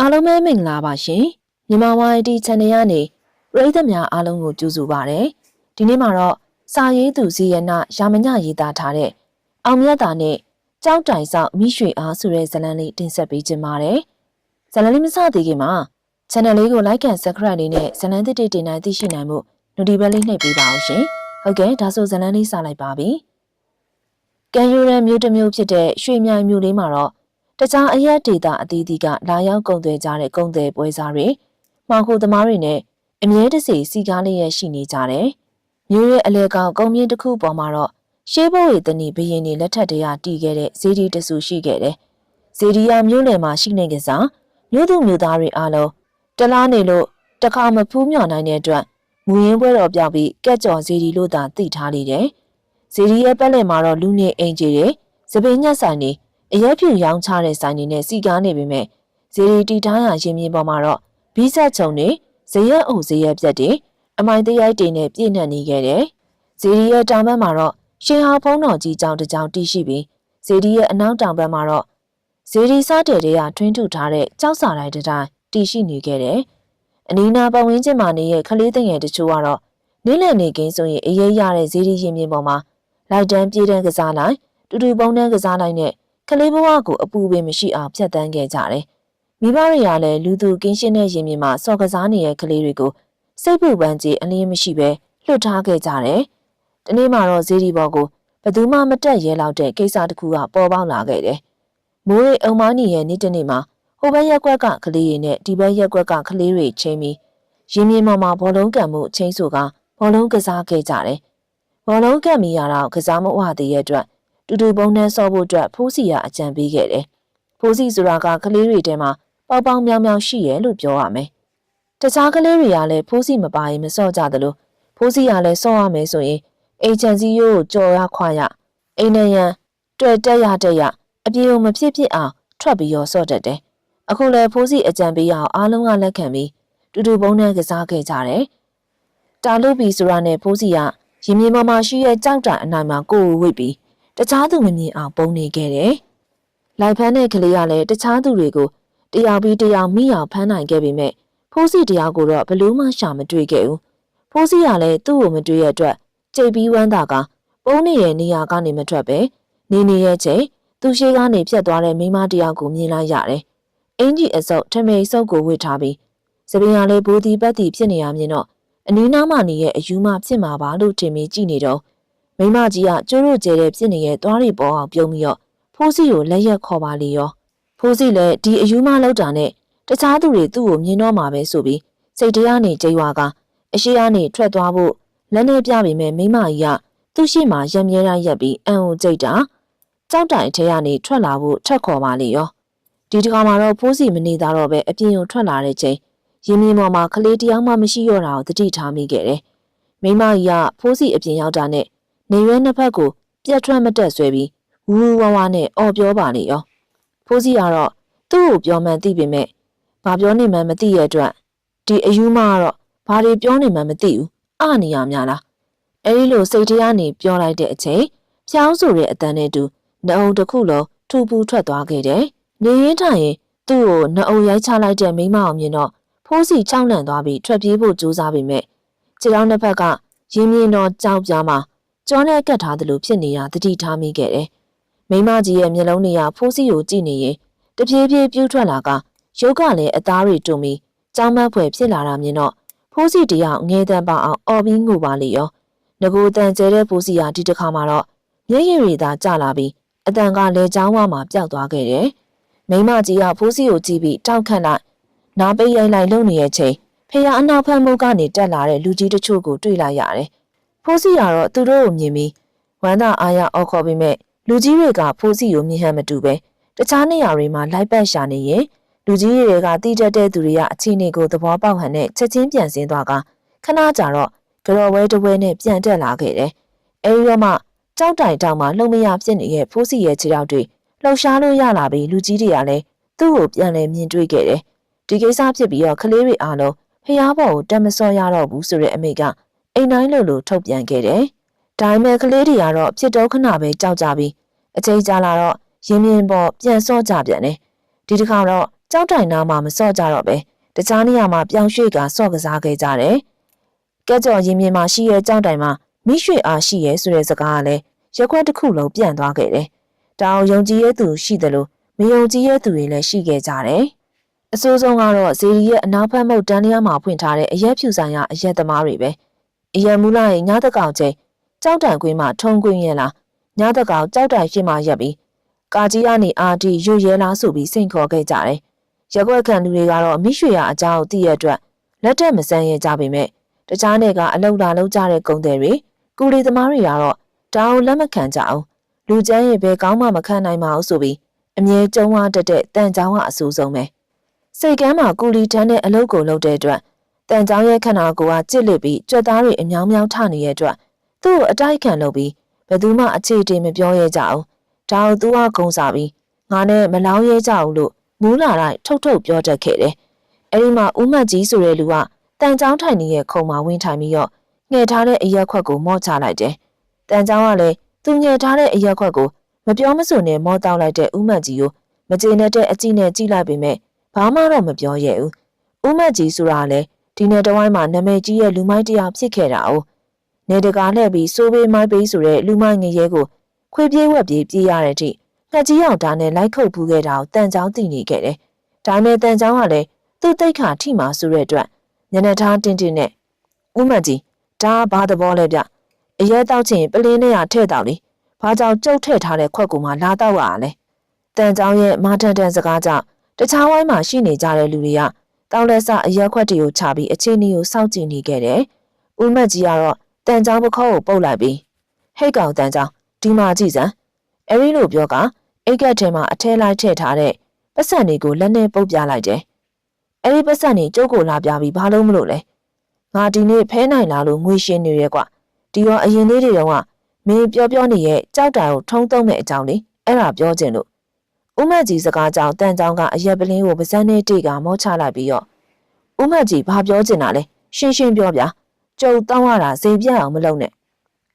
အားလုံးပဲမင်္ဂလာပါရှင်မြန်မာ YT Channel ကနေပရိသတ်များအားလုံးကိုကြိုဆိုပါရစေဒီနေ့မှာတော့စာရေးသူဇီယနာရာမညရေးသားထားတဲ့အောင်မြတ်တာနဲ့ကြောက်တိုင်ဆောင်မိရွှေအားဆိုတဲ့ဇာတ်လမ်းလေးတင်ဆက်ပေးခြင်းပါတယ်ဇာတ်လမ်းလေးမစသေးခင်မှာ channel လေးကို like and subscribe လေးနဲ့ဇာတ်လမ်းသစ်တွေတင်နိုင်သိရှိနိုင်မှု notification လေးနှိပ်ပေးပါအောင်ရှင်ဟုတ်ကဲ့ဒါဆိုဇာတ်လမ်းလေးစလိုက်ပါပြီကံယူရန်မြို့တစ်မြို့ဖြစ်တဲ့ရွှေမြိုင်မြို့လေးမှာတော့ တခြားအရက်ဒေတာအသီးသီးကလာရောက်ကုန်သွယ်ကြတဲ့ကုန်သည်ပွဲစားတွေမှောင်ခိုသမားတွေနဲ့အမြဲတစေစီကားလေးရရှိနေကြတယ်။မြို့ရဲ့အလဲကောင်ကုန်းမြင့်တစ်ခုပေါ်မှာတော့ရှေးဘိုးရီတဏီဘရင်နေလက်ထက်တည်းကတည်ခဲ့တဲ့ဇေဒီတဆူရှိခဲ့တယ်။ဇေဒီယာမြို့နယ်မှာရှိနေကြစားမြို့သူမြို့သားတွေအားလုံးတလားနေလို့တခါမဖူးမြော်နိုင်တဲ့အတွက်မူရင်းပွဲတော်ပြောက်ပြီးကက်ကြော်ဇေဒီလို့သာသိထားလိတယ်။ဇေဒီရဲ့ပက်လက်မှာတော့လူနေအိမ်ကြီးတွေစပင်းညက်ဆိုင်တွေ အရက်ဖြူရောင်းချတဲ့ဆိုင်တွေနဲ့စီကားနေပေမဲ့ဇေရီတီထားရရင်မြင်ပေါ်မှာတော့ဘီးဆက်ချုံတွေဇရက်အုပ်ဇရက်ပြက်တွေအမိုင်တရိုက်တွေနဲ့ပြည့်နှက်နေခဲ့တယ်။ဇေရီရဲ့တောင်ဘက်မှာတော့ရှင်ဟာဖုံးတော်ကြီးကြောင်တစ်ကြောင်တီးရှိပြီးဇေရီရဲ့အနောက်တောင်ဘက်မှာတော့ဇေရီစားတဲ့တွေကထွင်းထုထားတဲ့ကြောက်စာတိုင်းတစ်တိုင်းတီးရှိနေခဲ့တယ်။အနီးနားပတ်ဝန်းကျင်မှာနေတဲ့ခလေးသိငယ်တချို့ကတော့နင်းလည်နေကင်းဆိုရင်အေးရရတဲ့ဇေရီရင်မြင်ပေါ်မှာလိုက်တန်းပြေးတန်းကစားလိုက်တူတူပုံတန်းကစားလိုက်နဲ့ ကလေးဘဝကိုအပူပင်မရှိအောင်ဖြတ်တန်းခဲ့ကြတယ်။မိဘတွေကလည်းလူသူကင်းရှင်းတဲ့ရင်မြင်မှာစော်ကစားနေတဲ့ကလေးတွေကိုစိတ်ပူပန်းကြီးအလင်းမရှိပဲလွတ်ထားခဲ့ကြတယ်။ဒီနေ့မှတော့ဇေဒီဘော်ကိုဘယ်သူမှမတက်ရဲလောက်တဲ့ကိစ္စတစ်ခုကပေါ်ပေါက်လာခဲ့တယ်။မိုးရိပ်အုံမနီရဲ့နေ့တနေ့မှာဟိုဘက်ရက်ကွက်ကကလေးတွေနဲ့ဒီဘက်ရက်ကွက်ကကလေးတွေချင်းပြီးရင်မြင်ပေါ်မှာဘောလုံးကန်မှုချင်းဆိုကဘောလုံးကစားခဲ့ကြတယ်။ဘောလုံးကန်မိရတော့ကစားမဝသေးရဲ့အတွက် တူတူပုံနှန်းဆော့ဖို့အတွက်ဖိုးစီကအကြံပေးခဲ့တယ်။ဖိုးစီဆိုတာကကလေးတွေထဲမှာပေါပေါင်းမြောင်မြောင်ရှိရဲလို့ပြောရမယ်။တခြားကလေးတွေကလည်းဖိုးစီမပါရင်မဆော့ကြသလိုဖိုးစီကလည်းဆော့ရမယ်ဆိုရင်အေချန်စီယိုးကိုကြော်ရခွာရအိမ်နရန်တွေ့တက်ရတက်ရအပြေုံမဖြစ်ဖြစ်အောင်ထွက်ပြီးရောဆော့တတ်တယ်။အခုလည်းဖိုးစီအကြံပေးရအောင်အားလုံးကလက်ခံပြီးတူတူပုံနဲ့ကစားခဲ့ကြတယ်။တာလူပီဆိုတာနဲ့ဖိုးစီကရင်မြေပေါ်မှာရှိရဲ့ကြောက်တာအနိုင်မှာကိုယ်ကိုဝိတ်ပြီး တခြားသူမမြင်အောင်ပုံနေခဲ့တယ်။လိုက်ဖမ်းတဲ့ကလေးကလည်းတခြားသူတွေကိုတယောက်ပြီးတယောက်မိအောင်ဖမ်းနိုင်ခဲ့ပေမဲ့ဖိုးစီတရားကိုတော့ဘလို့မှရှာမတွေ့ခဲ့ဘူး။ဖိုးစီကလည်းသူ့ကိုမတွေ့ရအတွက်ကြိတ်ပြီးဝမ်းသာကပုံနေတဲ့နေရာကနေမထွက်ပဲနေနေရဲ့ချိန်သူရှိကနေဖြတ်သွားတဲ့မိမတယောက်ကိုမြင်လိုက်ရတယ်။အင်ကြီးအစုပ်ထမိန်စုပ်ကိုဝစ်ထားပြီးစပင်ရလေးဘူဒီပတ်တီဖြစ်နေရမြင်တော့အနီးနားမှနေရဲ့အယူမဖြစ်မှာပါလို့ထင်ပြီးကြည့်နေတော့ မိမကြီးကကျိုးတို့ကျဲတဲ့ဖြစ်နေတဲ့သွားရီပေါ်အောင်ပြုံးပြီးတော့ဖိုးစီကိုလက်ရက်ခေါ်ပါလေရောဖိုးစီလည်းဒီအယူမလောက်တာနဲ့တခြားသူတွေသူ့ကိုမြင်တော့မှာပဲဆိုပြီးစိတ်တရားနေကြွားကအရှိအနေထွက်သွားဖို့လက်နဲ့ပြပေမဲ့မိမကြီးကသူ့ရှိမှရံမြဲတိုင်းရက်ပြီးအံ့ဩကြိတ်တာကြောက်တိုင်ထဲကနေထွက်လာဖို့ထက်ခေါ်ပါလေရောဒီတခါမှာတော့ဖိုးစီမနေသားတော့ပဲအပြင်ကိုထွက်လာတဲ့ချိန်ရင်မြင်ပေါ်မှာကလေးတယောက်မှမရှိတော့တာကိုသတိထားမိခဲ့တယ်မိမကြီးကဖိုးစီအပြင်ရောက်တာနဲ့ နေရွယ်နှစ်ဖက်ကိုပြက်ထွက်မတက်ဆွဲပြီးဝူဝူဝါဝါနဲ့အော်ပြောပါလေရောဖိုးစီကတော့သူ့ကိုပြောမှန်းသိပေမဲ့ဘာပြောနေမှန်းမသိရအတွက်ဒီအယူမကတော့ဘာတွေပြောနေမှန်းမသိဘူးအနေရများလားအဲဒီလိုစိတ်တရားနေပြောလိုက်တဲ့အချိန်ဖျောင်းဆိုတဲ့အတန်နဲ့တူနှအုံတစ်ခုလုံးထူပူထွက်သွားခဲ့တယ်နေရင်ထိုင်ရင်သူ့ကိုနှအုံရိုက်ချလိုက်တဲ့မိမအောင်မြင်တော့ဖိုးစီချောင်းလန့်သွားပြီးထွက်ပြေးဖို့ကြိုးစားပေမဲ့ခြေထောက်နှစ်ဖက်ကရင်းမြင်တော့ကြောက်ပြားမှာ ကြောနဲ့ကတ်ထားသလိုဖြစ်နေတာတတိထားမိခဲ့တယ်။မိမကြီးရဲ့မျက်လုံးတွေကဖိုးစီကိုကြည့်နေရင်တပြေးပြေးပြူးထွက်လာကရုပ်ကလည်းအသားတွေတုံပြီးကြောင်းမက်ဖွယ်ဖြစ်လာတာမြင်တော့ဖိုးစီတယောက်ငဲတန်းပအောင်အော်ပြီးငိုပါလေရော။ငကိုတန်ကျဲတဲ့ဖိုးစီဟာဒီတစ်ခါမှတော့မျက်ရည်တွေသာကျလာပြီးအတန်ကလည်းချောင်းဝမှာပျောက်သွားခဲ့တယ်။မိမကြီးကဖိုးစီကိုကြည့်ပြီးတောက်ခန့်လိုက်နားပိတ်ရိုက်လိုက်လုံနေရဲ့ချိန်ဖေရအနောက်ဖက်မှုကနေတက်လာတဲ့လူကြီးတချို့ကိုတွေ့လိုက်ရတယ် ဖိုးစီကတော့သူတို့ကိုမြင်ပြီးဝမ်းသာအားရအော်ခေါ်ပြီးမဲ့လူကြီးတွေကဖိုးစီကိုမြင်ဟန်မတူပဲတခြားနေရာတွေမှာလိုက်ပတ်ရှာနေရင်လူကြီးတွေကတိတက်တဲ့သူတွေကအခြေအနေကိုသဘောပေါက်ဟန်နဲ့ချက်ချင်းပြန်ဆင်းသွားကခဏကြာတော့ကြော်ဝဲတဝဲနဲ့ပြန်တက်လာခဲ့တယ်။အဲဒီတော့မှကြောက်တိုင်တောင်မှလှုံမရဖြစ်နေတဲ့ဖိုးစီရဲ့ခြေထောက်တွေလှုပ်ရှားလို့ရလာပြီးလူကြီးတွေကလည်းသူ့ကိုပြန်လဲမြင်တွေ့ခဲ့တယ်။ဒီကိစ္စဖြစ်ပြီးတော့ကလေးတွေအားလုံးဖျားပေါ်ကိုတက်မစောရတော့ဘူးဆိုတဲ့အမိက အိမ်တိုင်းလိုလိုထုတ်ပြန်ခဲ့တယ်။ဒါပေမဲ့ကလေးတွေကတော့ဖြစ်တော့ခဏပဲကြောက်ကြပြီးအချိန်ကြာလာတော့ရင်းမြင်ပေါ်ပြန်စော့ကြပြန်တယ်။ဒီတစ်ခါတော့ကြောက်တိုင်နာမှာမစော့ကြတော့ပဲတခြားနေရာမှာပြောင်းရွှေ့ကစော့ကစားခဲ့ကြတယ်။ကဲကြော်ရင်မြင်မှာရှိရဲ့ကြောက်တိုင်မှာမိရွှေအားရှိရဲ့ဆိုတဲ့စကားကလည်းရက်ခွက်တစ်ခုလုံးပြန့်သွားခဲ့တယ်။တောင်ယုံကြည်ရဲ့သူရှိတယ်လို့မယုံကြည်ရဲ့သူတွေလည်းရှိခဲ့ကြတယ်။အဆိုးဆုံးကတော့ဇေရီရဲ့အနောက်ဘက်မုတ်တန်းလျားမှာဖွင့်ထားတဲ့အရက်ဖြူဆိုင်ရအရက်သမားတွေပဲ။ အရက်မူလာရဲ့ညတကောင်ချိန်ကြောက်တိုင်ကွင်းမှာထုံကွင်းရဲ့လားညတကောင်ကြောက်တိုင်ရှိမှရက်ပြီးကာကြီးကနေအာတီရွရဲလားဆိုပြီးစိန်ခေါ်ခဲ့ကြတယ်။ရက်ွက်ခံလူတွေကတော့မိရွှေရအကြောင်းသိရအတွက်လက်တက်မဆန်းရကြပေမဲ့တခြားနယ်ကအလောက်လာလောက်ကြတဲ့ကုံတယ်တွေကူလီသမားတွေကတော့တောင်းလက်မခံကြအောင်လူကျန်းရဲ့ဘယ်ကောင်းမှမခံနိုင်ပါဘူးဆိုပြီးအမြဲကျုံဝါတက်တဲ့တန်ချောင်းကအဆူဆုံးပဲစိတ်ကမ်းမှာကူလီထမ်းတဲ့အလုပ်ကိုလုပ်တဲ့အတွက် တန်ချောင်းရဲ့ခန္ဓာကိုယ်ကကြစ်လက်ပြီးကြွက်သားတွေအမြောင်းမြောင်းထနေတဲ့အတွက်သူ့ကိုအတိုက်ခံလုပ်ပြီးဘယ်သူမှအခြေအတင်မပြောရဲကြအောင်ဒါကိုသူကဂုံစားပြီးငါနဲ့မလောင်းရဲကြဘူးလို့မူးလာတိုင်းထုတ်ထုတ်ပြောတတ်ခဲ့တယ်အဲဒီမှာဦးမတ်ကြီးဆိုတဲ့လူကတန်ချောင်းထိုင်နေတဲ့ခုံမှာဝင်ထိုင်ပြီးတော့ငှဲ့ထားတဲ့အရက်ခွက်ကိုမော့ချလိုက်တယ်တန်ချောင်းကလည်းသူငှဲ့ထားတဲ့အရက်ခွက်ကိုမပြောမဆိုနဲ့မောတောက်လိုက်တဲ့ဦးမတ်ကြီးကိုမကျေနပ်တဲ့အကြည့်နဲ့ကြည့်လိုက်ပေမဲ့ဘာမှတော့မပြောရဲဘူးဦးမတ်ကြီးဆိုတာလည်း ဒီနေ့တဝိုင်းမှာနာမည်ကြီးရဲ့လူမိုင်းတယောက်ဖြစ်ခဲ့တာ哦နေတကာလှည့်ပြီးစိုးပေးမိုင်းပေးဆိုတဲ့လူမိုင်းငရဲကိုခွေပြေးဝက်ပြေးပြေးရတဲ့အထိငှက်ကြီးအောင်ဒါနဲ့လိုက်ခုတ်ပူးခဲ့တာကိုတန်ချောင်းသိနေခဲ့တယ်ဒါနဲ့တန်ချောင်းကလည်းသူ့တိတ်ခါထိမှာဆိုတဲ့အတွက်ညနေသားတင်းတင်းနဲ့ဦးမတ်ကြီးဒါဘာသဘောလဲဗျအရဲတောက်ချင်ပလင်းနဲ့ရထဲ့တောက်လေဘာကြောင့်ကြုတ်ထည့်ထားတဲ့ခွက်ကူမှလာတော့ရလဲတန်ချောင်းရဲ့မာတန်တန်စကားကြောင့်တခြားဝိုင်းမှာရှိနေကြတဲ့လူတွေက တောက်လက်စအရက်ခွက်တွေကိုချပြီးအခြေအနေကိုစောင့်ကြည့်နေခဲ့တယ်ဦးမတ်ကြီးကတော့တန်ချောင်းပခေါကိုပုတ်လိုက်ပြီးဟိတ်ကောင်တန်ချောင်းဒီမှာကြည့်စမ်းအဲ့ဒီလိုပြောကအိတ်ကက်ထဲမှာအထဲလိုက်ထည့်ထားတဲ့ပတ်စံတွေကိုလက်နဲ့ပုတ်ပြလိုက်တယ်အဲ့ဒီပတ်စံတွေကျုပ်ကိုလာပြပြီးဘာလို့မလို့လဲငါဒီနေ့ဖဲနိုင်လာလို့ငွေရှင်နေရဲကွဒီရောအရင်လေးတွေတော့ကမင်းပြောပြောနေရဲ့ကြောက်တာကိုထုံးသုံးမဲ့အကြောင်းလေအဲ့ဒါပြောချင်လို့ ဦးမတ်ကြီးစကားကြောင့်တန်ချောင်းကအရက်ပလင်းကိုပါဇက်နဲ့တိတ်ကမောချလိုက်ပြီးတော့ဦးမတ်ကြီးဘာပြောချင်တာလဲရှင်းရှင်းပြောဗျာကျုပ်တောင်းရတာစိတ်ပြတ်အောင်မလုပ်နဲ့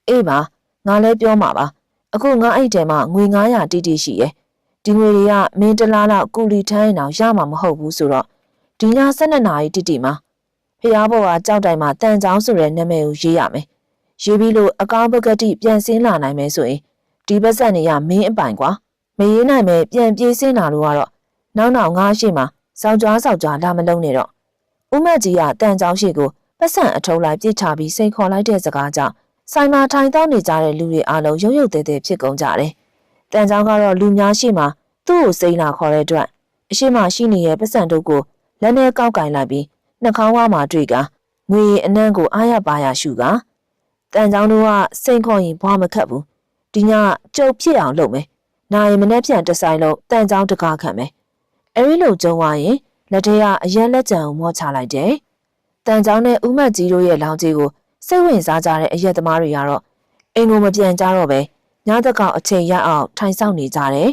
အေးပါငါလည်းပြောမှာပါအခုငါအဲ့တဲမှာငွေ900တိတိရှိရဲ့ဒီငွေတွေကမင်းတလားလောက်ကူလီထမ်းရင်တော့ရမှာမဟုတ်ဘူးဆိုတော့ဒီည12နာရီတိတိမှာဖျားဘော်ကကြောက်တိုင်မှာတန်ချောင်းဆိုတဲ့နာမည်ကိုရေးရမယ်ရေးပြီးလို့အကောင့်ပကတိပြန်ဆင်းလာနိုင်မယ်ဆိုရင်ဒီဘက်ဆက်နေရမင်းအပိုင်ကွာ မရေးနိုင်မယ်ပြန်ပြေးဆင်းလာလို့ကတော့နောက်နောက်ငါးရှိမှစောက်ကြွားစောက်ကြွားလာမလုံးနဲ့တော့ဦးမတ်ကြီးကတန်ချောင်းရှိကိုပတ်စံအထုံးလိုက်ပြစ်ချပြီးစိန်ခေါ်လိုက်တဲ့စကားကြောင့်ဆိုင်မှာထိုင်တောင်းနေကြတဲ့လူတွေအားလုံးရုပ်ရုပ်သေးသေးဖြစ်ကုန်ကြတယ်။တန်ချောင်းကတော့လူများရှိမှသူ့ကိုစိန်လာခေါ်တဲ့အတွက်အရှိမရှိနေတဲ့ပတ်စံတို့ကိုလက်နဲ့ကောက်ကင်လိုက်ပြီးနှာခေါင်းဝါမှာတွေ့ကငွေအနှံ့ကိုအားရပါရရှုကတန်ချောင်းတို့ကစိန်ခေါ်ရင်ဘွားမခတ်ဘူးဒီညကြုတ်ဖြစ်အောင်လုပ်မယ် နိုင်မနေ့ပြန်တဆိုင်လို့တန်ချောင်းတကားခံမယ်အဲဒီလိုကြုံသွားရင်လက်ထဲကအရက်လက်ကြံကိုမောချလိုက်တယ်တန်ချောင်းနဲ့ဦးမတ်ကြီးတို့ရဲ့လောင်းကြီးကိုစိတ်ဝင်စားကြတဲ့အရက်သမားတွေကတော့အိမ်ကိုမပြန်ကြတော့ပဲညတကောင်အချိန်ရအောင်ထိုင်ဆောင်နေကြတယ်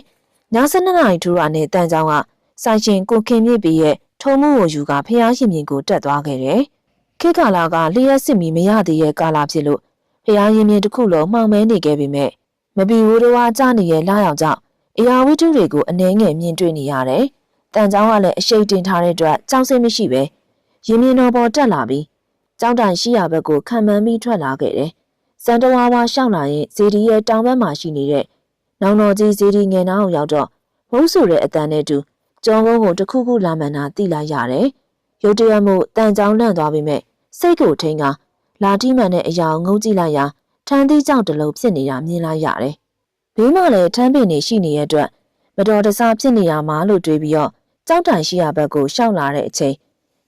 ည7နာရီထူရာနဲ့တန်ချောင်းကဆိုင်ရှင်ကိုခင်မြင့်ပြီးရဲ့ထုံမှုကိုယူကဖះရှင်မြင့်ကိုတက်သွားခဲ့တယ်ခေတ်ကာလကလျှက်စစ်မီမရသေးရဲ့ကာလဖြစ်လို့ဖះရင်မြင့်တစ်ခုလုံးမှောင်မဲနေခဲ့ပေမဲ့ မပီဝိုးတော်ကြနေရဲ့လာရောက်ကြောင့်အရာဝတ္ထုတွေကိုအနှဲငယ်မြင်တွေ့နေရတယ်။တန်ချောင်းကလည်းအရှိန်တင်ထားတဲ့အတွက်ကြောက်စိတ်မရှိပဲရင်မြင်တော်ပေါ်တက်လာပြီးကြောက်တိုင်ရှိရာဘက်ကိုခံမှန်းပြီးထွက်လာခဲ့တယ်။စံတဝါဝါရှောက်လာရင်ဇေဒီရဲ့တောင်ဘက်မှာရှိနေတဲ့နောင်တော်ကြီးဇေဒီငယ်နာအောင်ရောက်တော့မဟုတ်ဆိုတဲ့အတန်နဲ့တူကျောင်းကုန်းကိုတစ်ခုခုလာမှန်တာသိလိုက်ရတယ်။ရုတ်တရက်မှုတန်ချောင်းလန့်သွားပြီးမဲ့စိတ်ကိုထိန်ကလာတိမှန်တဲ့အရာကိုငုံကြည့်လိုက်ရာ ထန်းသီးကြောင့်တလုံးဖြစ်နေတာမြင်လိုက်ရတယ်။ဘေးမှာလည်းထန်းပင်နေရှိနေတဲ့အတွက်မတော်တဆဖြစ်နေရမှာလို့တွေးပြီးတော့ကြောက်တိုင်ရှိရာဘက်ကိုရှောက်လာတဲ့အချိန်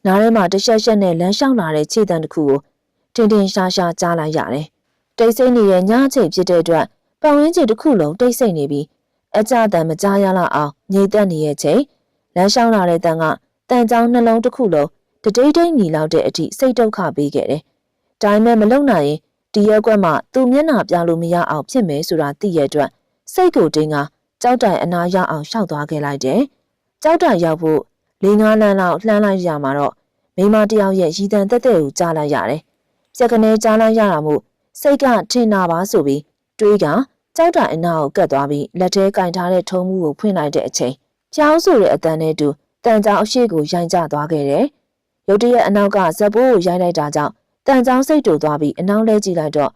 နားထဲမှာတရှက်ရှက်နဲ့လမ်းလျှောက်လာတဲ့ခြေတံတစ်ခုကိုတင်တင်ရှားရှားကြားလိုက်ရတယ်။တိတ်ဆိတ်နေတဲ့ညအချိန်ဖြစ်တဲ့အတွက်ပတ်ဝန်းကျင်တစ်ခုလုံးတိတ်ဆိတ်နေပြီးအကြတန်မကြားရလောက်အောင်ငြိမ်သက်နေရဲ့ချိန်လမ်းလျှောက်လာတဲ့တန်ကတန်ချောင်းနှလုံးတစ်ခုလုံးတတိတ်တိတ်ညီလောက်တဲ့အထိစိတ်ဒုက္ခပေးခဲ့တယ်။ဒါပေမဲ့မလုံနိုင်ရင် ဒီရက်ကွက်မှာသူ့မျက်နှာပြလို့မရအောင်ဖြစ်မယ်ဆိုတာသိရတဲ့အတွက်စိတ်ကိုတင်းကကြောက်တိုင်အနာရောက်အောင်ရှောက်သွားခဲ့လိုက်တယ်။ကြောက်တိုင်ရောက်ဖို့လေးငါးလမ်းလောက်လှမ်းလိုက်ရမှာတော့မိမတယောက်ရဲ့ရည်တန်တက်တဲ့ကိုကြားလိုက်ရတယ်။ပြက်ကနေကြားလိုက်ရတာမို့စိတ်ကထင်နာပါဆိုပြီးတွေးကကြောက်တိုင်အနာကိုကတ်သွားပြီးလက်ထဲကင်ထားတဲ့ထုံးမှုကိုဖွင့်လိုက်တဲ့အချိန်ကြောင်းဆိုတဲ့အတန်နဲ့တူတန်ကြောင်အရှိကိုရိုင်ကျသွားခဲ့တယ်။ရုတ်တရက်အနောက်ကဇက်ပိုးကိုရိုက်လိုက်တာကြောင့် တန်ကြောင်စိတ်တူသွားပြီးအနောက်လဲကြည့်လိုက်တော့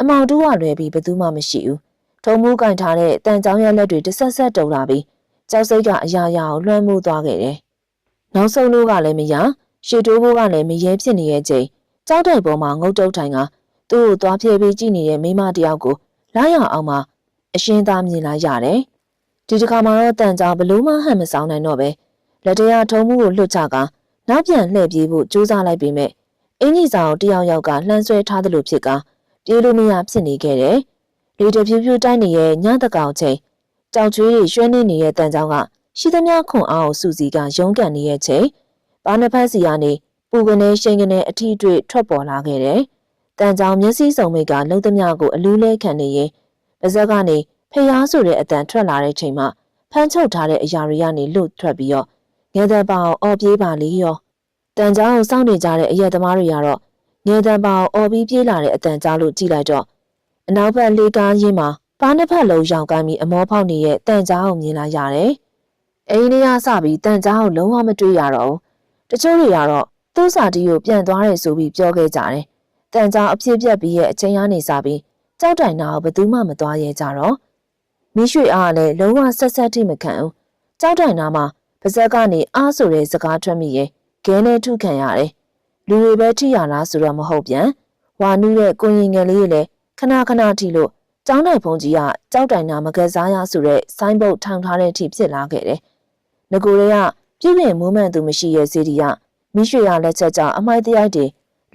အမောင်တူးကလွယ်ပြီးဘယ်သူမှမရှိဘူး။ထုံမှုကင်ထားတဲ့တန်ကြောင်ရဲ့လက်တွေတစ်ဆက်ဆက်တုံလာပြီးကြောက်စိတ်ကအရာရာကိုလွှမ်းမိုးသွားခဲ့တယ်။နောက်ဆုံးလို့ကလည်းမရရှေတိုးဘိုးကလည်းမရဲဖြစ်နေရဲ့ချိန်ကြောက်တဲ့ပေါ်မှာငုတ်တုတ်ထိုင်ကသူ့ကိုသွားပြေးပြီးကြည့်နေတဲ့မိမတယောက်ကိုလာရအောင်မှအရှင်းသားမြင်လာရတယ်။ဒီတစ်ခါမှတော့တန်ကြောင်ဘလို့မှဟန်မဆောင်နိုင်တော့ပဲလက်တရားထုံမှုကိုလွတ်ချကနောက်ပြန်လှည့်ပြေးဖို့ကြိုးစားလိုက်ပေမဲ့ အင်ကြီးဆောင်တယောက်ယောက်ကလှမ်းဆွဲထားသလိုဖြစ်ကပြေးလို့မရဖြစ်နေခဲ့တယ်။လေတဖြူဖြူတိုင်းနေရဲ့ညတကောင်ချိန်ကြောက်ချွေးတွေရွှဲနေနေတဲ့တန်ကြောင်ကရှိသမျှခွန်အားကိုစူစီကရုန်းကန်နေရဲ့ချိန်ဘာနှစ်ဖက်စီကနေပူကနေရှိန်ကနေအထီးတွေ့ထွက်ပေါ်လာခဲ့တယ်။တန်ကြောင်မျက်စိစုံမိတ်ကလှုပ်သမျှကိုအလူးလဲခံနေရင်ပါဇက်ကနေဖျားဆိုတဲ့အတန်ထွက်လာတဲ့ချိန်မှာဖမ်းချုပ်ထားတဲ့အရာတွေကနေလွတ်ထွက်ပြီးတော့ငယ်တဲ့ပေါင်အော်ပြေးပါလေရော တန်ကြောင်ကိုစောင့်နေကြတဲ့အရက်သမားတွေကတော့ငယ်တဲ့ပေါင်အော်ပြီးပြေးလာတဲ့အတန်ကြားလို့ကြည့်လိုက်တော့အနောက်ဘက်လေးကားရင်းမှာပါးနှစ်ဖက်လုံးရောင်ကိုင်းပြီးအမောဖောက်နေတဲ့တန်ကြားကိုမြင်လာရတယ်။အိမ်လေးကစပြီးတန်ကြားကိုလုံးဝမတွေ့ရတော့ဘူး။တချို့တွေကတော့သူ့စာတီကိုပြန်သွားတယ်ဆိုပြီးပြောခဲ့ကြတယ်။တန်ကြားအဖြစ်ပြက်ပြီးရဲ့အချိန်ကနေစပြီးကြောက်တိုင်နာကိုဘယ်သူမှမသွားရဲကြတော့မိရွှေအားလည်းလုံးဝဆက်ဆက်ထိမခံဘူး။ကြောက်တိုင်နာမှာပါဇက်ကနေအားဆိုတဲ့စကားထွက်မိရဲ့ ခဲနဲ့ထုခံရတယ်။လူတွေပဲထိရလားဆိုတော့မဟုတ်ပြန်။ဝါနူးတဲ့ကိုရင်ငယ်လေးလည်းခဏခဏထိလို့ကျောင်းတိုင်ဖုန်ကြီးကကြောက်တိုင်နာမကစားရဆိုတဲ့ဆိုင်းဘုတ်ထောင်ထားတဲ့အထိဖြစ်လာခဲ့တယ်။ငကိုတွေကပြည့်ပြည့်မွမ်းမံသူမရှိရဲ့စီဒီကမိရွှေရလက်ချက်ကြောင့်အမိုက်တရိုက်တွေ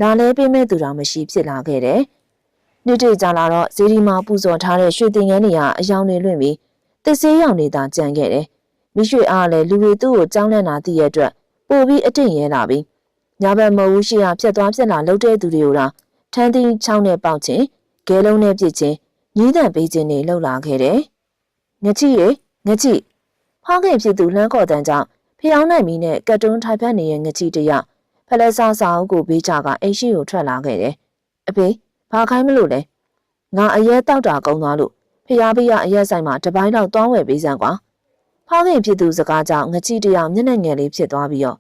လာလဲပေးမဲ့သူတော်မရှိဖြစ်လာခဲ့တယ်။နေ့တည်းကြလာတော့ဇီဒီမှာပူဇော်ထားတဲ့ရွှေတင်ငန်းတွေကအယောင်တွေလွင့်ပြီးတစ်ဆေးရောင်နေတာကြံခဲ့တယ်။မိရွှေအားလည်းလူတွေသူ့ကိုကြောင်းလန့်တာသိရတဲ့အတွက် ပို့ပြီးအတင့်ရဲလာပြီးညာဘက်မဟုတ်ရှိရဖြတ်သွားဖြတ်လာလှုပ်တဲ့သူတွေကိုတော့ထန်းသီးချောင်းနဲ့ပေါက်ခြင်းဂဲလုံးနဲ့ပြစ်ခြင်းညီးတံပေးခြင်းတွေလှုပ်လာခဲ့တယ်။ငချိရေငချိဖားခင်ဖြစ်သူလှမ်းခေါ်တန်းကြောင့်ဖျောင်းနိုင်မီနဲ့ကတ်တွန်းထိုင်ဖက်နေတဲ့ငချိတရဖလက်ဆာစာအုပ်ကိုဘေးချကအိရှိကိုထွက်လာခဲ့တယ်။အဖေဘာခိုင်းမလို့လဲ။ငါအရဲတောက်တာကုန်းသွားလို့ဖျားပေးရအရက်ဆိုင်မှာတပိုင်းတော့တွားဝယ်ပေးစမ်းကွာ။ ဖားခင်ဖြစ်သူစကားကြောင့်ငချိတရမျက်နှာငယ်လေးဖြစ်သွားပြီးတော့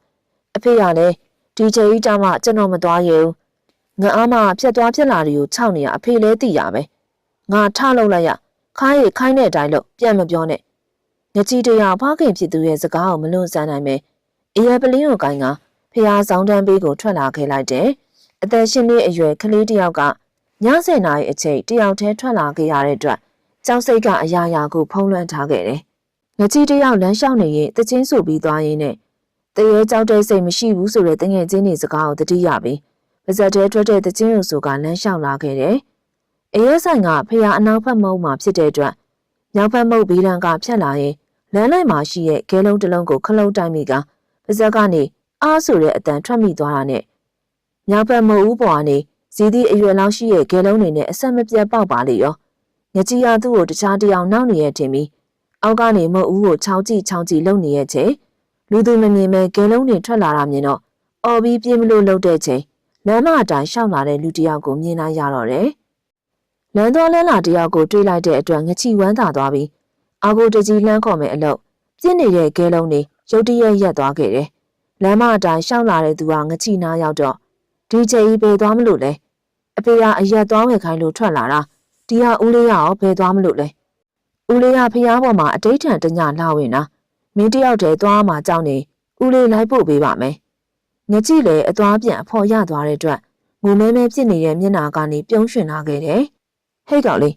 အဖေကလည်းဒီချိန်ကြီးတမှကျွန်တော်မသွားရဘူး။ငါအားမဖြတ်သွားဖြတ်လာတွေကိုခြောက်နေရအဖေလဲသိရပဲ။ငါထလောက်လိုက်ရခိုင်းရခိုင်းတဲ့အတိုင်းလို့ပြန်မပြောနဲ့ငကြီးတရာဖားခင်ဖြစ်သူရဲ့စကားကိုမလွန်ဆန်းနိုင်ပဲအရက်ပလင်းကိုကိုင်းကဖះဆောင်တန်းပေးကိုထွက်လာခဲ့လိုက်တယ်အသက်ရှင်နေအရွယ်ကလေးတယောက်ကည7နာရီအချိန်တယောက်တည်းထွက်လာခဲ့ရတဲ့အတွက်ကြောက်စိတ်ကအရာရာကိုဖုံးလွှမ်းထားခဲ့တယ် ငကြီးတယောက်လမ်းလျှောက်နေရင်တချင်းဆူပြီးသွားရင်းနဲ့တရေကြောက်တဲ့စိတ်မရှိဘူးဆိုတဲ့တငယ်ချင်းတွေစကားကိုတတိယပြီးပါဇက်တဲထွက်တဲ့တချင်းရုပ်ဆိုကလမ်းလျှောက်လာခဲ့တယ်အရဲဆိုင်ကဖះအနောက်ဖက်မုံမှာဖြစ်တဲ့အတွက်မြောက်ဖက်မုံဘေးလန်ကဖြတ်လာရင်လမ်းလိုက်မှာရှိတဲ့ခဲလုံးတစ်လုံးကိုခလုံးတိုင်းမိကပါဇက်ကနေအားဆိုတဲ့အတန်ထွက်မိသွားတာနဲ့မြောက်ဖက်မုံဦးပေါ်ကနေဇီသီအရွယ်လောက်ရှိတဲ့ခဲလုံးတွေနဲ့အဆက်မပြတ်ပေါက်ပါလေရောငကြီးရသူ့ကိုတခြားတယောက်နောက်နေရထင်ပြီး အောက်ကနေမုံဦးကိုချောင်းကြည့်ချောင်းကြည့်လုံနေရဲ့ချိန်လူသူမမြင်မဲ့ခဲလုံးတွေထွက်လာတာမြင်တော့အော်ပြီးပြင်းမလို့လှုပ်တဲ့ချိန်လမ်းမအတိုင်းရှောက်လာတဲ့လူတယောက်ကိုမြင်လာရတော့တယ်လမ်းတော်လမ်းလာတယောက်ကိုတွေးလိုက်တဲ့အတွက်ငချီဝမ်းသာသွားပြီးအာကိုတကြီးလှမ်းခေါ်မဲ့အလုပ်ပြစ်နေတဲ့ကဲလုံးတွေရုတ်တရက်ရက်သွားခဲ့တယ်။လမ်းမအတိုင်းရှောက်လာတဲ့သူကငချီနာရောက်တော့ဒီချိန်ကြီးဘယ်သွားမလို့လဲ။အဖေကအရက်သွားဝယ်ခိုင်းလို့ထွက်လာတာ။ဒီဟာဦးလေးရောဘယ်သွားမလို့လဲ။ ဦးလေးကဖျားပေါ်မှာအတိတ်ထန်တညလာဝင်တာ။မင်းတယောက်တည်းသွားမှကြောင်းနေဦးလေးလိုက်ပို့ပေးပါမယ်။ငချီလည်းအသွားပြန်အဖော်ရသွားတဲ့အတွက်ငုံမဲမဲဖြစ်နေတဲ့မျက်နာကနေပြုံးရွှင်လာခဲ့တယ်။ဟဲ့ကောင်လေး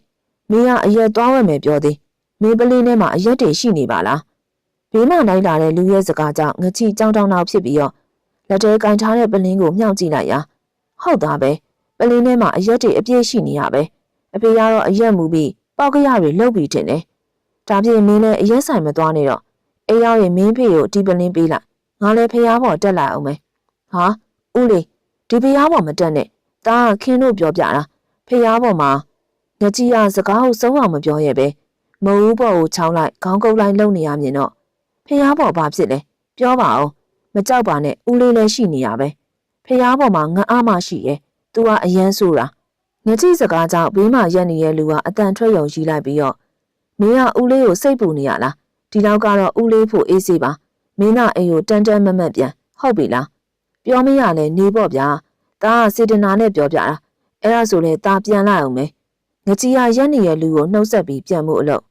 မင်းကအရက်သွားဝယ်မယ်ပြောသေးမင်းပလင်းထဲမှာအရက်တွေရှိနေပါလားဘေးမှာလိုက်လာတဲ့လူရဲ့စကားကြောင့်ငချီကြောင်တောင်နောက်ဖြစ်ပြီးတော့လက်ထဲကင်ထားတဲ့ပလင်းကိုမြှောက်ကြည့်လိုက်ရာဟုတ်သားပဲပလင်းထဲမှာအရက်တွေအပြည့်ရှိနေရပဲအဖေကတော့အရက်မူပြီး ပေါက်ကရတွေလှုပ်ပြီးတင်တယ်ဒါပြင်မင်းလည်းအရက်ဆိုင်မသွားနေတော့အေးရောက်ရင်မင်းဖေကိုဒီပလင်းပေးလိုက်ငါလည်းဖျားပေါ်တက်လိုက်အောင်မယ်ဟာဦးလေးဒီဖျားပေါ်မတက်နဲ့ဒါကခင်းတို့ပြောပြတာဖျားပေါ်မှာငကြီးရစကားကိုစုံအောင်မပြောရဲ့ပဲမုံဦးပေါ်ကိုချောင်းလိုက်ခေါင်းကုပ်လိုက်လုံနေရမြင်တော့ဖះပေါ်ဘာဖြစ်လဲပြောပါအောင်မကြောက်ပါနဲ့ဦးလေးလည်းရှိနေရပဲဖះပေါ်မှာငအားမရှိရဲ့သူကအရန်ဆိုတာ ငကြည့်စကားကြောင့်ဘေးမှာရက်နေတဲ့လူကအတန်ထွက်ယုံရှိလိုက်ပြီးတော့မင်းကဦးလေးကိုစိတ်ပူနေရလားဒီလောက်ကတော့ဦးလေးဖို့အေးစေးပါမင်းသားအိမ်ကိုတန်တန်မမတ်ပြန်ဟုတ်ပြီလားပြောမရလဲနေပေါ့ဗျာဒါကစေတနာနဲ့ပြောပြတာအဲ့ဒါဆိုလဲตาပြန်လိုက်အောင်မယ်ငကြီးရရက်နေရဲ့လူကိုနှုတ်ဆက်ပြီးပြန်မှုအလုပ်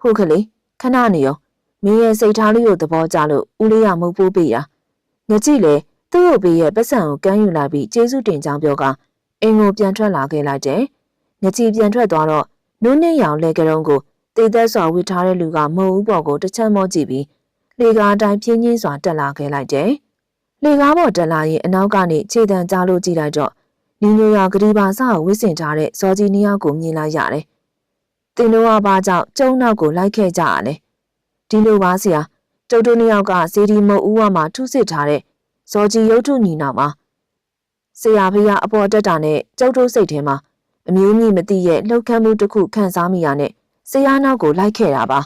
ဟုတ်ကလေးခဏနေရောမင်းရဲ့စိတ်ထားလေးကိုသဘောကျလို့ဦးလေးကမဟုတ်ပိုးပေးတာငကြီးလေသူ့ကိုပေးရဲ့ပတ်စံကိုကမ်းယူလာပြီးကျေးဇူးတင်ကြောင်းပြောက အိမ်ကိုပြန်ထွက်လာခဲ့လိုက်တယ်ငကြီးပြန်ထွက်သွားတော့နုနဲ့ရောင်လဲကရုံးကိုတေသက်စွာဝစ်ထားတဲ့လူကမုံဦးပေါ်ကိုတစ်ချက်မော့ကြည့်ပြီးလေကားအတိုင်းပြင်းပြင်းစွာတက်လာခဲ့လိုက်တယ်လေကားပေါ်တက်လာရင်အနောက်ကနေခြေတံကြားလို့ကြည့်လိုက်တော့နီညိုရောင်ဂရီပါစကိုဝစ်စင်ထားတဲ့ဇော်ကြီးနှစ်ယောက်ကိုမြင်လိုက်ရတယ်။တင်တို့ကဘာကြောင့်ကျုံနောက်ကိုလိုက်ခဲ့ကြရလဲ။ဒီလိုပါဆရာကျုပ်တို့နှစ်ယောက်ကစီဒီမုတ်ဦးဝမှာထုစစ်ထားတဲ့ဇော်ကြီးရုပ်ထုညီနောင်ပါ။ ဆရာဖေးကအပေါ်တက်တာနဲ့ကျုပ်တို့စိတ်ထဲမှာအမျိုးမျိုးမသိရဲ့လှုပ်ခတ်မှုတစ်ခုခံစားမိရနဲ့ဆရာနောက်ကိုလိုက်ခဲ့တာပါ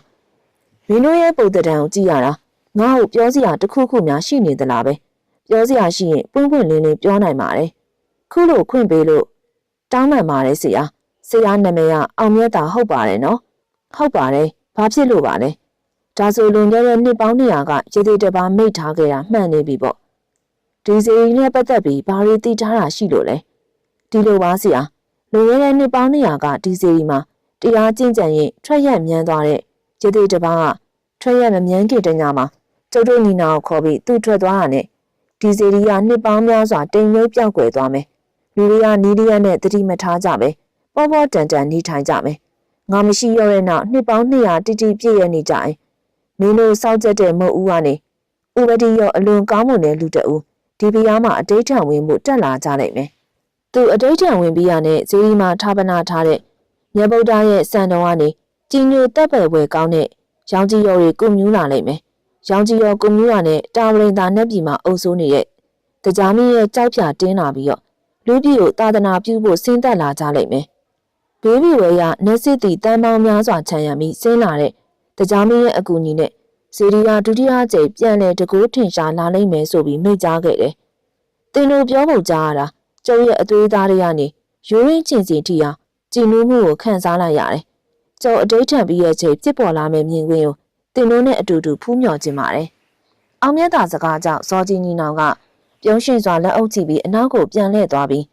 ။မင်းတို့ရဲ့ပုံတံတန်ကိုကြည့်ရတာငါ့ကိုပြောစရာတစ်ခုခုများရှိနေသလားပဲ။ပြောစရာရှိရင်ပွင့်ပွင့်လင်းလင်းပြောနိုင်ပါတယ်။ခုလိုခွင့်ပေးလို့တောင်းပန်ပါတယ်ဆရာ။ဆရာနာမည်ကအောင်မြတ်တာဟုတ်ပါတယ်နော်။ဟုတ်ပါတယ်။ဘာဖြစ်လို့ပါလဲ။ဒါဆိုလွန်ခဲ့တဲ့နှစ်ပေါင်း200ကရေသေးတပါမိတ်ထားခဲ့တာမှန်နေပြီပေါ့။ ဒီစီရီနဲ့ပတ်သက်ပြီးဘာတွေသိထားတာရှိလို့လဲ။ဒီလိုပါဆရာ။လွန်ခဲ့တဲ့နှစ်ပေါင်း200ကဒီစီရီမှာတရားကျင့်ကြံရင်ထွက်ရက်မြန်းသွားတဲ့ရေသေးတပါကထွက်ရက်မမြန်းခင်တညမှာကျုပ်တို့ညီနာကိုခေါ်ပြီးသူ့ထွက်သွားတာနဲ့ဒီစီရီကနှစ်ပေါင်းများစွာတိမ်ငိမ့်ပြောက်ွယ်သွားမယ်လူတွေကနီးလျက်နဲ့တတိမထားကြပဲပေါ်ပေါ်တန်တန်နေထိုင်ကြမယ်ငါမရှိရတဲ့နောက်နှစ်ပေါင်း200တိတိပြည့်ရနေကြရင်မင်းတို့စောက်ကြတဲ့မုတ်ဦးကနေဥပတိရောအလွန်ကောင်းမွန်တဲ့လူတအူ ဒီပြားမှာအတိတ်ထံဝင်မှုတက်လာကြနိုင်မယ်သူအတိတ်ထံဝင်ပြီးရတဲ့ဇေဒီမှာထာပနာထားတဲ့မြတ်ဗုဒ္ဓရဲ့စံတော်ကနေကြီးညိုတက်ပယ်ပွဲကောင်းတဲ့ရောင်ကြီးရော်တွေကုမြူးလာနိုင်မယ်ရောင်ကြီးရောကုမျိုးရနဲ့တာဝရင်သာနှက်ပြည်မှာအုပ်စိုးနေတဲ့တရားမင်းရဲ့ကြောက်ဖြာတင်းလာပြီးတော့လူပြည်ကိုသာသနာပြုဖို့စဉ်းသက်လာကြလိမ့်မယ်။ဘေးဘီဝဲရနက်စစ်တီတန်ပေါင်းများစွာခြံရံပြီးဆင်းလာတဲ့တရားမင်းရဲ့အကူအညီနဲ့ စီရီကဒုတိယကြိမ်ပြန်လဲတကူထင်ရှားလာလိမ့်မယ်ဆိုပြီးမိတ်ကြားခဲ့တယ်။တင်တို့ပြောဖို့ကြားရတာကျုပ်ရဲ့အသွေးသားတွေကနေယူရင်းချင်းစီထိအောင်ကြည်နူးမှုကိုခံစားလိုက်ရတယ်။ကျုပ်အတိတ်ထံပြီးရဲ့ချိန်ပြစ်ပေါ်လာမယ့်မြင်ကွင်းကိုတင်တို့နဲ့အတူတူဖူးမြော်ခြင်းပါတယ်။အောင်မြတ်တာစကားကြောင့်စောကြီးညီနောင်ကပြုံးရှင်စွာလက်အုပ်ကြည့်ပြီးအနောက်ကိုပြန်လှည့်သွားပြီး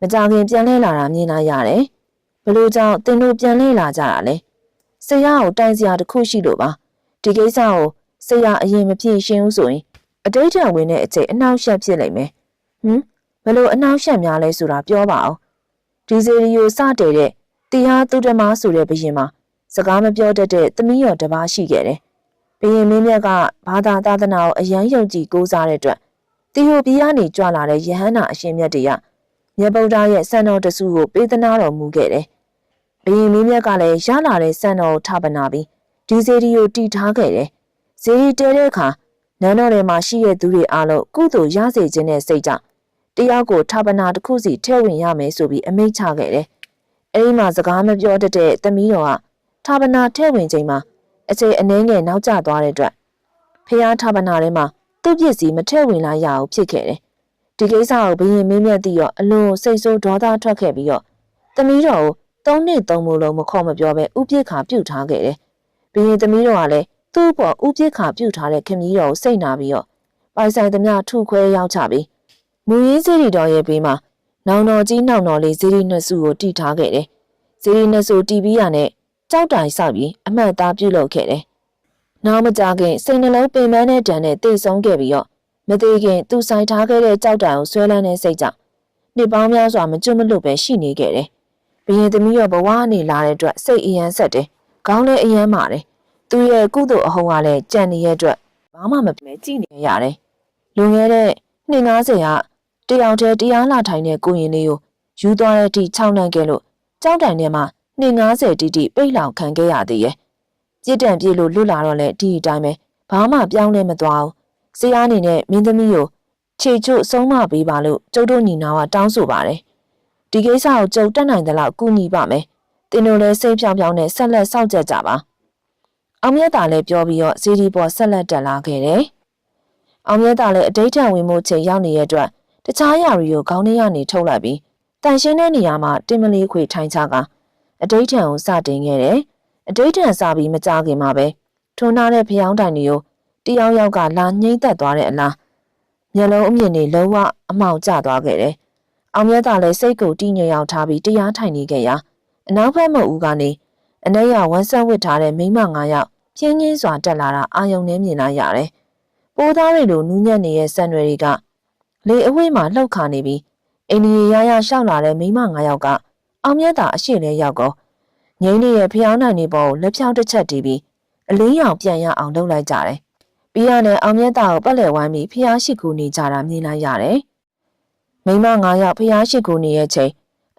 မကြခင်ပြန်လှည့်လာတာမြင်လိုက်ရတယ်။ဘလို့ကြောင့်တင်တို့ပြန်လှည့်လာကြတာလဲ။ဆရာကိုတိုင်စရာတစ်ခုရှိလို့ပါ။ ဒီကိစ္စကိုဆရာအရင်မဖြေရှင်းဘူးဆိုရင်အတိတ်ထံဝင်တဲ့အချိန်အနှောက်ယှက်ဖြစ်လိမ့်မယ်။ဟမ်ဘလို့အနှောက်ယှက်များလဲဆိုတာပြောပါအောင်။ဒီစီရီယိုစတဲ့တဲ့တရားသူဓမ္မဆိုတဲ့ဘရင်မှာစကားမပြောတတ်တဲ့သမီးတော်တစ်ပါးရှိခဲ့တယ်။ဘရင်မင်းမြတ်ကဘာသာသာသနာကိုအယမ်းယုံကြည်ကိုးစားတဲ့အတွက်တီဟိုပြည်ကနေကြွလာတဲ့ယဟန္တာအရှင်မြတ်တွေကမြတ်ဗုဒ္ဓရဲ့စံတော်တစုကိုပေးသနာတော်မူခဲ့တယ်။ဘရင်မင်းမြတ်ကလည်းရလာတဲ့စံတော်ကိုထပနာပြီး ဒီဇေဒီကိုတီထားခဲ့တယ်။ဇေဒီတဲတဲ့အခါနန်းတော်ထဲမှာရှိတဲ့သူတွေအားလုံးကုသိုလ်ရစေခြင်းနဲ့စိတ်ကြောင့်တယောက်ကိုထပနာတစ်ခုစီထည့်ဝင်ရမယ်ဆိုပြီးအမိန့်ချခဲ့တယ်။အဲဒီမှာစကားမပြောတတ်တဲ့သမီးတော်ကဌာပနာထဲ့ဝင်ချိန်မှာအချိန်အနည်းငယ်နောက်ကျသွားတဲ့အတွက်ဖះဌာပနာထဲမှာသူ့ပစ္စည်းမထဲ့ဝင်လာရအောင်ဖြစ်ခဲ့တယ်။ဒီကိစ္စကိုဘရင်မင်းမြတ်သိတော့အလွန်စိတ်ဆိုးဒေါသထွက်ခဲ့ပြီးတော့သမီးတော်ကိုသုံးနှစ်သုံးမိုးလုံးမခေါ်မပြောပဲဥပိ္ပခါပြုတ်ထားခဲ့တယ်။ ဘရင်သမီးတော်ကလည်းသူ့ပေါ်ဥပိ္ပခါပြုတ်ထားတဲ့ခင်မီးတော်ကိုစိတ်နာပြီးတော့ပိုင်ဆိုင်သမျှထုခွဲရောက်ချပြီးမူရင်းစီရီတော်ရဲ့ဘေးမှာနောင်တော်ကြီးနောင်တော်လေးဇီရီနှစ်စုကိုတီထားခဲ့တယ်။ဇီရီနှစ်စုတီးပြီးရတဲ့ကြောက်တိုင်ဆောက်ပြီးအမှတ်သားပြုလုပ်ခဲ့တယ်။နောက်မကြခင်စိတ်နှလုံးပင်ပန်းတဲ့တံနဲ့တိတ်ဆုံးခဲ့ပြီးတော့မသေးခင်သူဆိုင်ထားခဲ့တဲ့ကြောက်တိုင်ကိုဆွဲလန်းတဲ့စိတ်ကြောင့်နှစ်ပေါင်းများစွာမကျွတ်မလွတ်ပဲရှိနေခဲ့တယ်။ဘရင်သမီးရောဘဝအနေလာတဲ့အတွက်စိတ်အယမ်းဆက်တယ်။ ခေါင်းလည်းအယမ်းမာတယ်။သူရဲ့ကုသိုလ်အဟုန်ကလည်းကြံနေတဲ့အတွက်ဘာမှမပဲကြည်နေရတယ်။လွန်ခဲ့တဲ့နှစ်90ကတယောက်တည်းတရားလာထိုင်တဲ့ကိုရင်လေးကိုယူသွားတဲ့အထိခြောက်နှံခဲ့လို့ကြောက်တိုင်ထဲမှာနှစ်90တိတိပိတ်လောင်ခံခဲ့ရသေးရဲ့ပြစ်ဒဏ်ပြေလို့လွတ်လာတော့လဲဒီအတိုင်းပဲဘာမှပြောင်းလဲမသွားဘူးဆရာအနေနဲ့မင်းသမီးကိုခြေချွတ်ဆုံးမပေးပါလို့ကျုပ်တို့ညီနာကတောင်းဆိုပါတယ်ဒီကိစ္စကိုကျုပ်တက်နိုင်သလောက်ကူညီပါမယ် တင်တို့လည်းစိတ်ဖြောင်းဖြောင်းနဲ့ဆက်လက်စောင့်ကြကြပါအောင်မြတ်တာလည်းပြောပြီးတော့ဇီဒီပေါ်ဆက်လက်တက်လာခဲ့တယ်အောင်မြတ်တာလည်းအတိတ်ထံဝင်မှုချိန်ရောက်နေတဲ့အတွက်တခြားຢာတွေကိုခေါင်းထဲကနေထုတ်လိုက်ပြီးတန်ရှင်းတဲ့နေရာမှာတင်မလေးခွေထိုင်ချကအတိတ်ထံကိုစတင်ခဲ့တယ်။အတိတ်ထံစပြီးမကြခင်မှာပဲထွန်းထားတဲ့ဖျောင်းတိုင်တွေကိုတယောက်ယောက်ကလာငိမ့်သက်သွားတဲ့အလားမျက်လုံးအမြင့်တွေလုံးဝအမှောင်ကျသွားခဲ့တယ်။အောင်မြတ်သာလည်းစိတ်ကိုတိညွတ်ရောက်ထားပြီးတရားထိုင်နေခဲ့ရာ အနောက်ဘက်မဦးကနေအနက်ရဝမ်းဆက်ဝစ်ထားတဲ့မိမ၅ယောက်ပြင်းချင်းစွာတက်လာတာအာယုံနဲ့မြင်လိုက်ရတယ်။ပိုးသားတွေလိုနူးညံ့နေတဲ့ဆန်တွေတွေကလေအဝိမှာလှုပ်ခါနေပြီးအိန္ဒိယရရရှောက်လာတဲ့မိမ၅ယောက်ကအောင်မြတ်သာအရှိလဲရောက်ကောငိမ့်နေရဲ့ဖျောင်းနိုင်နေပေါ်ကိုလက်ဖြောင်းတစ်ချက်တီးပြီးအလင်းရောင်ပြန်ရအောင်လုပ်လိုက်ကြတယ်။ပြီးရတဲ့အောင်မြတ်သားကိုပတ်လည်ဝိုင်းပြီးဖျားရှိကူနေကြတာမြင်လိုက်ရတယ်။မိမ၅ယောက်ဖျားရှိကူနေရဲ့ချိန်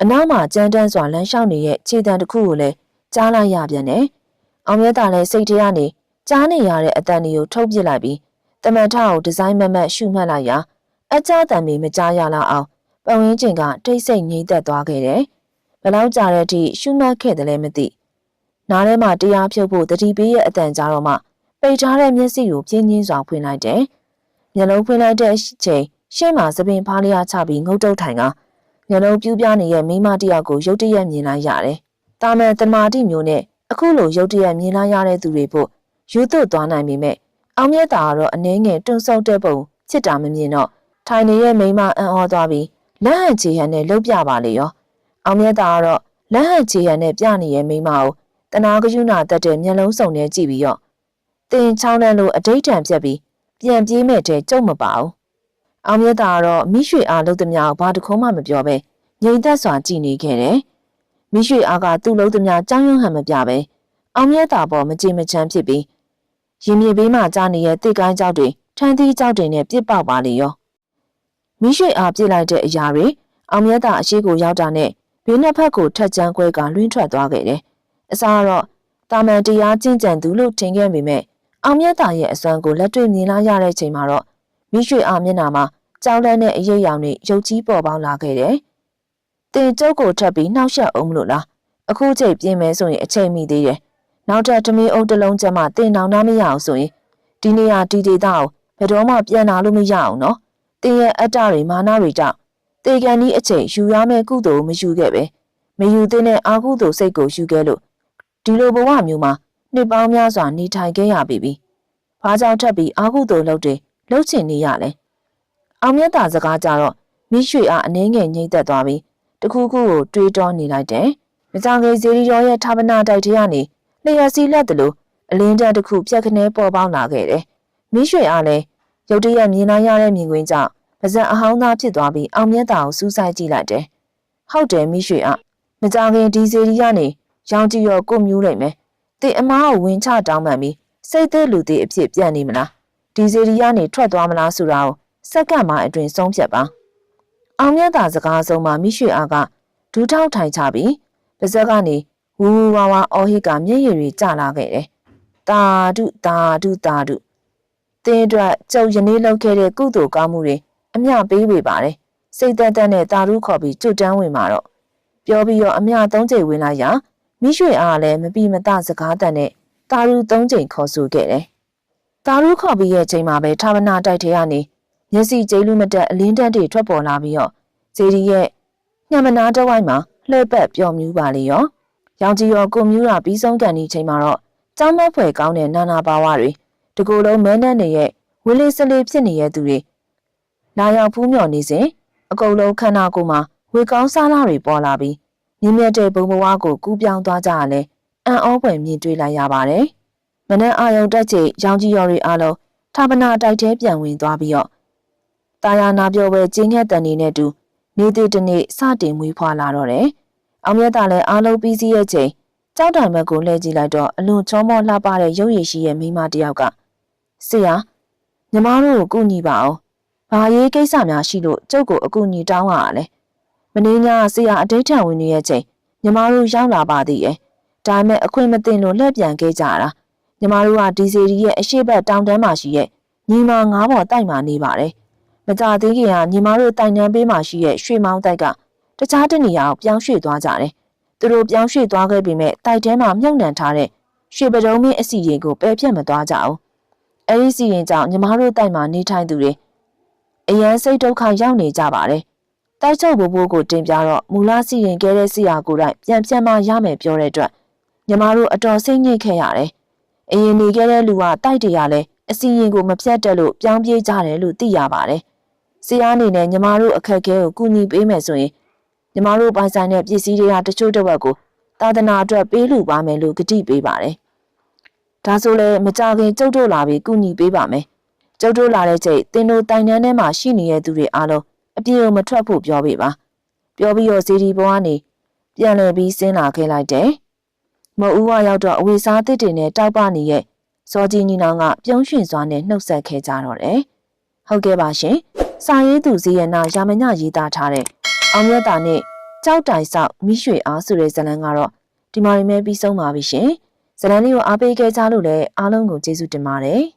အနောက်မှာကြမ်းတမ်းစွာလမ်းလျှောက်နေတဲ့ခြေတံတစ်ခုကိုလည်းကြားလိုက်ရပြန်တယ်။အောင်မြတ်သားလည်းစိတ်ထဲကနေကြားနေရတဲ့အတန်တွေကိုထုတ်ပစ်လိုက်ပြီးတမန်ထကိုဒီဇိုင်းမမတ်ရှုမှတ်လိုက်ရာအကြတံမီမကြားရလောက်အောင်ပတ်ဝန်းကျင်ကတိတ်ဆိတ်ငြိမ့်သက်သွားခဲ့တယ်။ဘလောက်ကြာတဲ့အထိရှုမှတ်ခဲ့တယ်လည်းမသိ။နားထဲမှာတရားဖြုတ်ဖို့တတိပေးရဲ့အတန်ကြားတော့မှပိတ်ထားတဲ့မျက်စိကိုပြင်းပြင်းစွာဖွင့်လိုက်တယ်။မျက်လုံးဖွင့်လိုက်တဲ့အချိန်ရှေ့မှာသပင်ဖားလျားချပြီးငုတ်တုတ်ထိုင်က မျက်လုံးပြူးပြားနေတဲ့မိမတယောက်ကိုရုတ်တရက်မြင်လိုက်ရတယ်။တာမန်တမာတိမျိုးနဲ့အခုလိုရုတ်တရက်မြင်လိုက်ရတဲ့သူတွေဖို့ယူသွတ်သွားနိုင်ပေမဲ့အောင်မြတ်တာကတော့အနှဲငယ်တွန့်ဆုတ်တဲ့ပုံချစ်တာမမြင်တော့ထိုင်နေတဲ့မိမအံ့ဩသွားပြီးလက်ဟန်ချေဟန်နဲ့လှုပ်ပြပါလေရောအောင်မြတ်တာကတော့လက်ဟန်ချေဟန်နဲ့ပြနေတဲ့မိမကိုတနာကယူနာတက်တဲ့မျက်လုံးစုံနဲ့ကြည့်ပြီးတော့တင်ချောင်းတန်းလိုအတိတ်တန်ပြက်ပြီးပြန်ပြေးမဲ့တဲ့ကြုံမပါဘူး အောင်မြတ်တာကတော့မိရွှေအားလှုပ်သမျှကိုဘာတခုမှမပြောပဲငြိမ်သက်စွာကြည်နေခဲ့တယ်မိရွှေအားကသူ့လှုပ်သမျှကြောင်းရွံ့ဟန်မပြပဲအောင်မြတ်တာပေါ်မကြည်မချမ်းဖြစ်ပြီးရင်မြေဘေးမှာကြားနေတဲ့တိတ်ကိုင်းကြောက်တွေထန်းသီးကြောက်တွေနဲ့ပြစ်ပေါက်ပါလေရောမိရွှေအားပြစ်လိုက်တဲ့အရာတွေအောင်မြတ်တာအရှိကိုရောက်တာနဲ့ဘေးနှစ်ဖက်ကိုထက်ချမ်းခွဲကလွှင့်ထွက်သွားခဲ့တယ်။အစားတော့တာမန်တရားကျင့်ကြံသူလို့ထင်ခဲ့ပေမဲ့အောင်မြတ်တာရဲ့အစွမ်းကိုလက်တွေ့မြင်လာရတဲ့ချိန်မှာတော့ မိရွှေအားမျက်နှာမှာကြောက်လန့်တဲ့အရေးရောင်တွေရုပ်ကြီးပေါ်ပေါက်လာခဲ့တယ်။တင်ကျုပ်ကိုထပ်ပြီးနှောက်ယှက်အောင်မလို့လား။အခုချိန်ပြင်းမဲဆိုရင်အချိန်မိသေးတယ်။နောက်ထပ်တမီးအုပ်တစ်လုံးကျမှတင်အောင်နှမရအောင်ဆိုရင်ဒီနေရာဒီဒေတာကိုဘယ်တော့မှပြန်လာလို့မရအောင်နော်။တင်ရဲ့အတ္တတွေမာနတွေကြောင့်တေကန်ဒီအချိန်ယူရမယ့်ကုသိုလ်မယူခဲ့ပဲမယူသင့်တဲ့အာကုသိုလ်စိတ်ကိုယူခဲ့လို့ဒီလိုဘဝမျိုးမှာနှစ်ပေါင်းများစွာနေထိုင်ခဲ့ရပြီပြီ။ဘာကြောင့်ထပ်ပြီးအာကုသိုလ်လုပ်တယ် လှုပ်ချင်နေရလဲ။အောင်မြတ်တာစကားကြတော့မိရွှေအားအနှင်းငယ်ငိမ့်သက်သွားပြီးတခုခုကိုတွေးတောနေလိုက်တယ်။မကြခင်ဇေရီရောရဲ့ဌာပနာတိုက်ထဲကနေလျှက်စီလက်တလို့အလင်းတန်းတစ်ခုပြက်ခနဲပေါ်ပေါက်လာခဲ့တယ်။မိရွှေအားလည်းရုတ်တရက်မြင်လာရတဲ့မြင်ကွင်းကြောင့်ပါဇက်အဟောင်းသားဖြစ်သွားပြီးအောင်မြတ်တာကိုစူးစိုက်ကြည့်လိုက်တယ်။ဟုတ်တယ်မိရွှေအားမကြခင်ဒီဇေရီကနေရောင်ကြည့်ရောကိုမျိုးလိုက်မယ်။တင်အမားကိုဝင်ချတောင်းပန်ပြီးစိတ်သေးလူသေးအဖြစ်ပြန်နေမလား။ ဒီဇေရီကနေထွက်သွားမလားဆိုတာကိုစက္ကန့်မှအတွင်ဆုံးဖြတ်ပါ။အောင်မြတ်တာစကားဆုံးမှာမိရွှေအားကဒူးထောက်ထိုင်ချပြီးပါဇက်ကနေဝူဝူဝါဝါအော်ဟိကမျက်ရည်တွေကျလာခဲ့တယ်။တာဒုတာဒုတာဒုတင်းအတွက်ကျုပ်ယနေ့လုပ်ခဲ့တဲ့ကုသိုလ်ကောင်းမှုတွေအမျှပေးဝေပါတယ်။စိတ်သက်သက်နဲ့တာရုခေါ်ပြီးကျွတ်တန်းဝင်มาတော့ပြောပြီးတော့အမျှသုံးချိန်ဝင်လာရာမိရွှေအားလည်းမပြီမတစကားတန်နဲ့တာရုသုံးချိန်ခေါ်ဆိုခဲ့တယ်။ တာရုခေါ်ပြီးရဲ့ချိန်မှာပဲဌာဝနာတိုက်ထဲကနေမျက်စိကျိလူမတက်အလင်းတက်တွေထွက်ပေါ်လာပြီးတော့ဇေဒီရဲ့ညမနာတဝိုင်းမှာလှည့်ပတ်ပျော်မြူးပါလေရော။ရောင်ကြီးရောကိုမြူးတာပြီးဆုံးကန်ဒီချိန်မှာတော့ကျောင်းမဖွယ်ကောင်းတဲ့နာနာပါဝတွေတကူလုံးမဲနှက်နေရဲ့ဝလေးစလေးဖြစ်နေတဲ့သူတွေလာရောက်ဖူးမြော်နေစဉ်အကုံလုံးခန္ဓာကိုယ်မှာဝေကောင်းစားလာတွေပေါ်လာပြီးမြင့်မြတ်တဲ့ဘုံဘဝကိုကူးပြောင်းသွားကြရလဲအံ့ဩဖွယ်မြင်တွေ့လိုက်ရပါတယ်။ မနက်အာယုံတက်ချိန်ရောင်ကြီးရော်တွေအားလုံးဌာပနာတိုက်ထဲပြန်ဝင်သွားပြီးတော့တာယာနာပြောပဲကျင်းခဲ့တန်နေနဲ့တူနေတဲ့တနေ့စတင်မွေးဖွာလာတော့တယ်။အောင်မြတ်တာလည်းအားလုံးပြီးစီးရဲ့ချိန်ကြောက်တိုင်ဘက်ကိုလှည့်ကြည့်လိုက်တော့အလွန်ချောမောလှပတဲ့ရုပ်ရည်ရှိရဲ့မိမတယောက်ကဆရာညီမတို့ကိုကူညီပါအောင်။ဘာရေးကိစ္စများရှိလို့ကျုပ်ကိုအကူအညီတောင်းရတာလဲ။မင်းညာဆရာအတိတ်ထံဝင်နေရဲ့ချိန်ညီမတို့ရောက်လာပါသေးရဲ့။ဒါမဲ့အခွင့်မသိလို့လှည့်ပြန်ခဲ့ကြတာ။ ညီမတို့ကဒီစီရီရဲ့အရှိတ်တောင်တန်းမှာရှိရဲ့ညီမငါးပေါ်တိုက်မှာနေပါတယ်။မကြသေးခင်ကညီမတို့တိုင်တန်းပေးမှာရှိရဲ့ရွှေမောင်းတိုက်ကတခြားတနေရာကိုပြောင်းရွှေ့သွားကြတယ်။သူတို့ပြောင်းရွှေ့သွားခဲ့ပေမဲ့တိုက်ထဲမှာမြုပ်နှံထားတဲ့ရွှေပဒုံးမင်းအစီရင်ကိုပယ်ဖြတ်မသွားကြအောင်။အဲဒီစီရင်ကြောင့်ညီမတို့တိုက်မှာနေထိုင်သူတွေအရန်စိတ်ဒုက္ခရောက်နေကြပါတယ်။တိုက်ချုပ်ဘိုးဘိုးကိုတင်ပြတော့မူလစီရင်ခဲ့တဲ့စီယာကိုယ်တိုင်ပြန်ပြန်မရမယ်ပြောတဲ့အတွက်ညီမတို့အတော်စိတ်ညစ်ခဲ့ရတယ်။ အရင်နေခဲ့တဲ့လူကတိုက်တရလဲအစီရင်ကိုမဖြတ်တက်လို့ပြောင်းပြေးကြတယ်လို့သိရပါတယ်။ဆရာအနေနဲ့ညီမတို့အခက်အခဲကိုကူညီပေးမယ်ဆိုရင်ညီမတို့ပိုင်ဆိုင်တဲ့ပစ္စည်းတွေဟာတချို့တစ်ဝက်ကိုသာသနာအတွက်ပေးလူပါမယ်လို့ကတိပေးပါတယ်။ဒါဆိုလည်းမကြခင်ကျုပ်တို့လာပြီးကူညီပေးပါမယ်။ကျုပ်တို့လာတဲ့ချိန်တင်တို့တိုင်တန်းထဲမှာရှိနေတဲ့သူတွေအားလုံးအပြေကိုမထွက်ဖို့ပြောပေးပါ။ပြောပြီးတော့စီဒီပေါ်ကနေပြန်လည်ပြီးဆင်းလာခဲ့လိုက်တယ်။ မအူးဝရောက်တော့အဝေစားတစ်တင်နဲ့တောက်ပနေရဲ့စောကြီးညီနောင်ကပြုံးရွှင်စွာနဲ့နှုတ်ဆက်ခဲ့ကြတော့တယ်။ဟုတ်ကဲ့ပါရှင်။စာရေးသူဇီယနာရာမညရေးသားထားတဲ့အောင်မြတ်တာနဲ့ကြောက်တိုင်ဆောက်မိရွှေအားဆိုတဲ့ဇာတ်လမ်းကတော့ဒီမှာနေမဲပြီးဆုံးပါပြီရှင်။ဇာတ်လမ်းလေးကိုအားပေးခဲ့ကြလို့လည်းအားလုံးကိုကျေးဇူးတင်ပါတယ်။